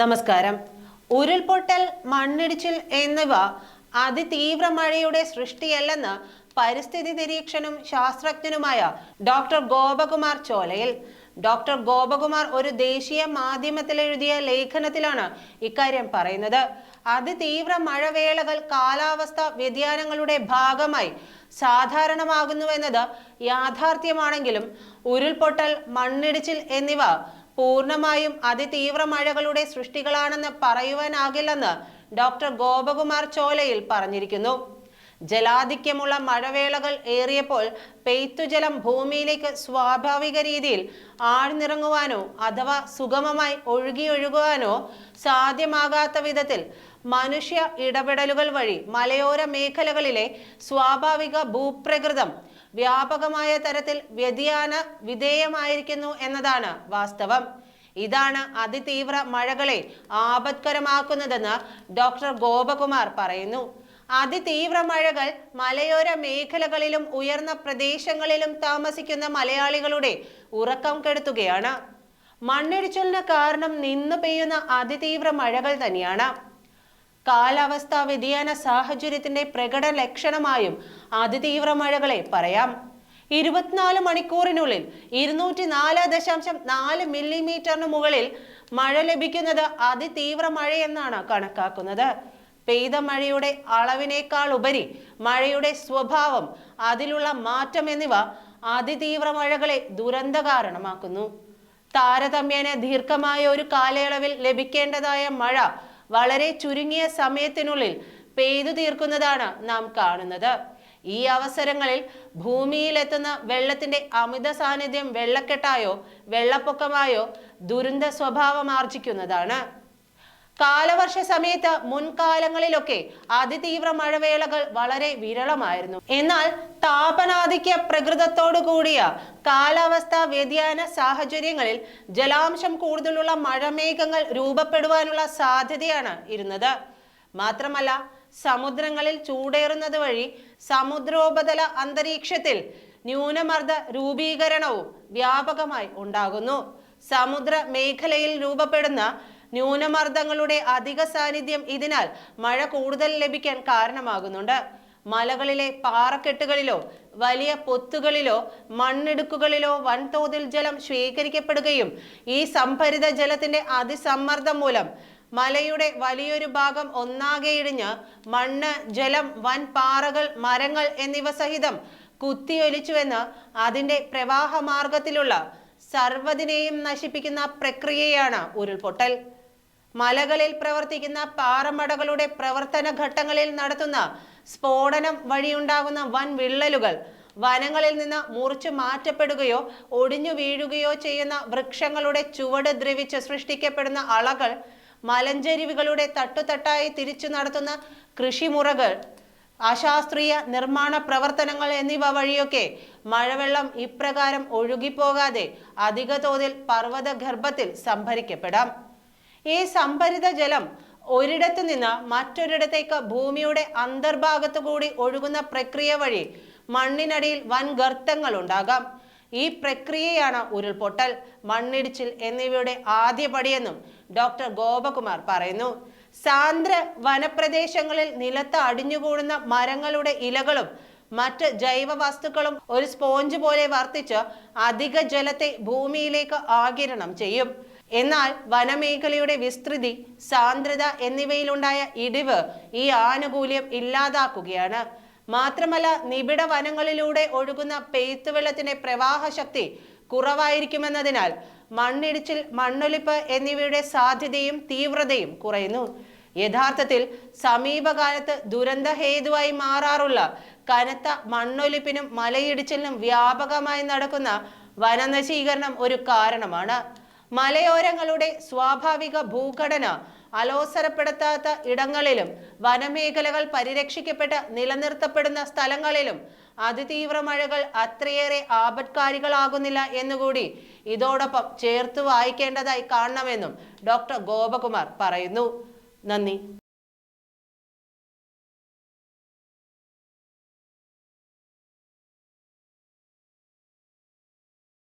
നമസ്കാരം. ഉരുൾപൊട്ടൽ മണ്ണിടിച്ചിൽ എന്നിവ അതിതീവ്ര മഴയുടെ സൃഷ്ടിയല്ലെന്ന് പരിസ്ഥിതി നിരീക്ഷനും ശാസ്ത്രജ്ഞനുമായ ഡോക്ടർ ഗോപകുമാർ ചോലയിൽ. ഡോക്ടർ ഗോപകുമാർ ഒരു ദേശീയ മാധ്യമത്തിൽ എഴുതിയ ലേഖനത്തിലാണ് ഇക്കാര്യം പറയുന്നത്. അതിതീവ്ര മഴവേളകൾ കാലാവസ്ഥ വ്യതിയാനങ്ങളുടെ ഭാഗമായി സാധാരണമാകുന്നുവെന്നത് യാഥാർത്ഥ്യമാണെങ്കിലും ഉരുൾപൊട്ടൽ മണ്ണിടിച്ചിൽ എന്നിവ പൂർണമായും അതിതീവ്ര മഴകളുടെ സൃഷ്ടികളാണെന്ന് പറയുവാനാകില്ലെന്ന് ഡോക്ടർ ഗോപകുമാർ ചോലയിൽ പറഞ്ഞിരിക്കുന്നു. ജലാധിക്യമുള്ള മഴവേളകൾ ഏറിയപ്പോൾ പെയ്ത്തുജലം ഭൂമിയിലേക്ക് സ്വാഭാവിക രീതിയിൽ ആഴ്ന്നിറങ്ങുവാനോ അഥവാ സുഗമമായി ഒഴുകിയൊഴുകുവാനോ സാധ്യമാകാത്ത വിധത്തിൽ മനുഷ്യ ഇടപെടലുകൾ വഴി മലയോര മേഖലകളിലെ സ്വാഭാവിക ഭൂപ്രകൃതം വ്യാപകമായ തരത്തിൽ വ്യതിയാന വിധേയമായിരിക്കുന്നു എന്നതാണ് വാസ്തവം. ഇതാണ് അതിതീവ്ര മഴകളെ ആപത്കരമാക്കുന്നതെന്ന് ഡോക്ടർ ഗോപകുമാർ പറയുന്നു. അതിതീവ്ര മഴകൾ മലയോര മേഖലകളിലും ഉയർന്ന പ്രദേശങ്ങളിലും താമസിക്കുന്ന മലയാളികളുടെ ഉറക്കം കെടുത്തുകയാണ്. മണ്ണിടിച്ചിലിന് കാരണം നിന്ന് പെയ്യുന്ന അതിതീവ്ര മഴകൾ തന്നെയാണ്. കാലാവസ്ഥാ വ്യതിയാന സാഹചര്യത്തിന്റെ പ്രകട ലക്ഷണമായും അതിതീവ്ര മഴകളെ പറയാം. ഇരുപത്തിനാല് മണിക്കൂറിനുള്ളിൽ ഇരുന്നൂറ്റി നാല് ദശാംശം നാല് മില്ലിമീറ്ററിന് മുകളിൽ മഴ ലഭിക്കുന്നത് അതിതീവ്ര മഴയെന്നാണ് കണക്കാക്കുന്നത്. പെയ്ത മഴയുടെ അളവിനേക്കാൾ ഉപരി മഴയുടെ സ്വഭാവം അതിലുള്ള മാറ്റം എന്നിവ അതിതീവ്ര മഴകളെ ദുരന്ത കാരണമാക്കുന്നു. താരതമ്യേന ദീർഘമായ ഒരു കാലയളവിൽ ലഭിക്കേണ്ടതായ മഴ വളരെ ചുരുങ്ങിയ സമയത്തിനുള്ളിൽ പെയ്തു തീർക്കുന്നതാണ് നാം കാണുന്നത്. ഈ അവസരങ്ങളിൽ ഭൂമിയിലെത്തുന്ന വെള്ളത്തിന്റെ അമിത സാന്നിധ്യം വെള്ളക്കെട്ടായോ വെള്ളപ്പൊക്കമായോ ദുരന്ത സ്വഭാവം ആർജിക്കുന്നതാണ്. കാലവർഷ സമയത്ത് മുൻകാലങ്ങളിലൊക്കെ അതിതീവ്ര മഴവേളകൾ വളരെ വിരളമായിരുന്നു. എന്നാൽ താപനാധിക്യ പ്രകൃതത്തോടു കൂടിയ കാലാവസ്ഥാ വ്യതിയാന സാഹചര്യങ്ങളിൽ ജലാംശം കൂടുതലുള്ള മഴമേഘങ്ങൾ രൂപപ്പെടുവാനുള്ള സാധ്യതയാണ് ഇരുന്നത്. മാത്രമല്ല സമുദ്രങ്ങളിൽ ചൂടേറുന്നത് വഴി സമുദ്രോപതല അന്തരീക്ഷത്തിൽ ന്യൂനമർദ്ദ രൂപീകരണവും വ്യാപകമായി ഉണ്ടാകുന്നു. സമുദ്ര മേഖലയിൽ രൂപപ്പെടുന്ന ന്യൂനമർദ്ദങ്ങളുടെ അധിക സാന്നിധ്യം ഇതിനാൽ മഴ കൂടുതൽ ലഭിക്കാൻ കാരണമാകുന്നുണ്ട്. മലകളിലെ പാറക്കെട്ടുകളിലോ വലിയ പൊത്തുകളിലോ മണ്ണിടുക്കുകളിലോ വൻതോതിൽ ജലം ശേഖരിക്കപ്പെടുകയും ഈ സംഭരിത ജലത്തിന്റെ അതിസമ്മർദ്ദം മൂലം മലയുടെ വലിയൊരു ഭാഗം ഒന്നാകെ ഇടിഞ്ഞ് മണ്ണ് ജലം വൻ പാറകൾ മരങ്ങൾ എന്നിവ സഹിതം കുത്തിയൊലിച്ചുവെന്ന് അതിന്റെ പ്രവാഹ മാർഗത്തിലുള്ള സർവതിനെയും നശിപ്പിക്കുന്ന പ്രക്രിയയാണ് ഉരുൾപൊട്ടൽ. മലകളിൽ പ്രവർത്തിക്കുന്ന പാറമടകളുടെ പ്രവർത്തന ഘട്ടങ്ങളിൽ നടത്തുന്ന സ്ഫോടനം വഴിയുണ്ടാകുന്ന വൻ വിള്ളലുകൾ വനങ്ങളിൽ നിന്ന് മുറിച്ചു മാറ്റപ്പെടുകയോ ഒടിഞ്ഞു വീഴുകയോ ചെയ്യുന്ന വൃക്ഷങ്ങളുടെ ചുവട് ദ്രവിച്ച് സൃഷ്ടിക്കപ്പെടുന്ന അളകൾ മലഞ്ചരിവുകളുടെ തട്ടുതട്ടായി തിരിച്ചു നടത്തുന്ന കൃഷിമുറകൾ അശാസ്ത്രീയ നിർമ്മാണ പ്രവർത്തനങ്ങൾ എന്നിവ വഴിയൊക്കെ മഴവെള്ളം ഇപ്രകാരം ഒഴുകിപ്പോകാതെ അധിക തോതിൽ പർവത ഗർഭത്തിൽ സംഭരിക്കപ്പെടാം. ഈ സംഭരിത ജലം ഒരിടത്തു നിന്ന് മറ്റൊരിടത്തേക്ക് ഭൂമിയുടെ അന്തർഭാഗത്തു കൂടി ഒഴുകുന്ന പ്രക്രിയ വഴി മണ്ണിനടിയിൽ വൻ ഗർത്തങ്ങൾ ഉണ്ടാകാം. ഈ പ്രക്രിയയാണ് ഉരുൾപൊട്ടൽ മണ്ണിടിച്ചിൽ എന്നിവയുടെ ആദ്യപടിയെന്നും ഡോക്ടർ ഗോപകുമാർ പറയുന്നു. സാന്ദ്ര വനപ്രദേശങ്ങളിൽ നിലത്ത് അടിഞ്ഞുകൂടുന്ന മരങ്ങളുടെ ഇലകളും മറ്റ് ജൈവ വസ്തുക്കളും ഒരു സ്പോഞ്ച് പോലെ വർത്തിച്ച് അധിക ജലത്തെ ഭൂമിയിലേക്ക് ആകിരണം ചെയ്യും. എന്നാൽ വനമേഖലയുടെ വിസ്തൃതി സാന്ദ്രത എന്നിവയിലുണ്ടായ ഇടിവ് ഈ ആനുകൂല്യം ഇല്ലാതാക്കുകയാണ്. മാത്രമല്ല നിബിഡ വനങ്ങളിലൂടെ ഒഴുകുന്ന പെയ്ത്തുവെള്ളത്തിന്റെ പ്രവാഹ ശക്തി കുറവായിരിക്കുമെന്നതിനാൽ മണ്ണിടിച്ചിൽ മണ്ണൊലിപ്പ് എന്നിവയുടെ സാധ്യതയും തീവ്രതയും കുറയുന്നു. യഥാർത്ഥത്തിൽ സമീപകാലത്ത് ദുരന്ത ഹേതുവായി മാറാറുള്ള കനത്ത മണ്ണൊലിപ്പിനും മലയിടിച്ചിലിനും വ്യാപകമായി നടക്കുന്ന വനനശീകരണം ഒരു കാരണമാണ്. മലയോരങ്ങളുടെ സ്വാഭാവിക ഭൂഘടന അലോസരപ്പെടുത്താത്ത ഇടങ്ങളിലും വനമേഖലകൾ പരിരക്ഷിക്കപ്പെട്ട് നിലനിർത്തപ്പെടുന്ന സ്ഥലങ്ങളിലും അതിതീവ്ര മഴകൾ അത്രയേറെ ആപത്കാരികളാകുന്നില്ല എന്നുകൂടി ഇതോടൊപ്പം ചേർത്ത് വായിക്കേണ്ടതായി കാണണമെന്നും ഡോക്ടർ ഗോപകുമാർ പറയുന്നു. നന്ദി.